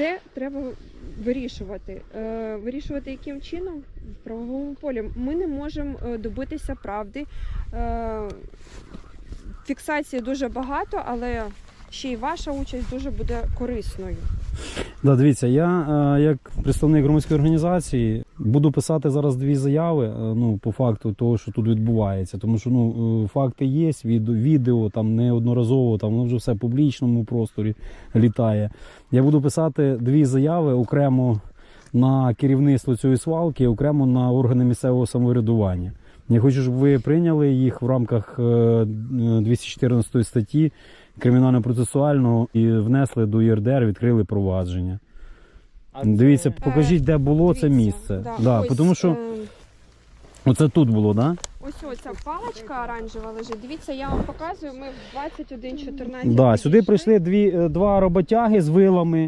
Це треба вирішувати. Е, Вирішувати яким чином в правовому полі. Ми не можемо е, добитися правди. Е, Фіксації дуже багато, але ще й ваша участь дуже буде корисною. Да, дивіться, я е, як представник громадської організації буду писати зараз дві заяви. е, Ну, по факту того, що тут відбувається. Тому що ну е, факти є, від- відео там неодноразово, там воно вже все в публічному просторі літає. Я буду писати дві заяви окремо на керівництво цієї свалки, окремо на органи місцевого самоврядування. Я хочу, щоб ви прийняли їх в рамках е, е, 214 статті кримінально-процесуального і внесли до ЄРДР, відкрили провадження. А Дивіться, це- покажіть, де було це місце. да, Да, ось, тому що е, оце тут було, да? Ось оця паличка оранжева лежить. Дивіться, я вам показую. Ми в 21.14 Да, сюди прийшли дві, е, два роботяги з вилами.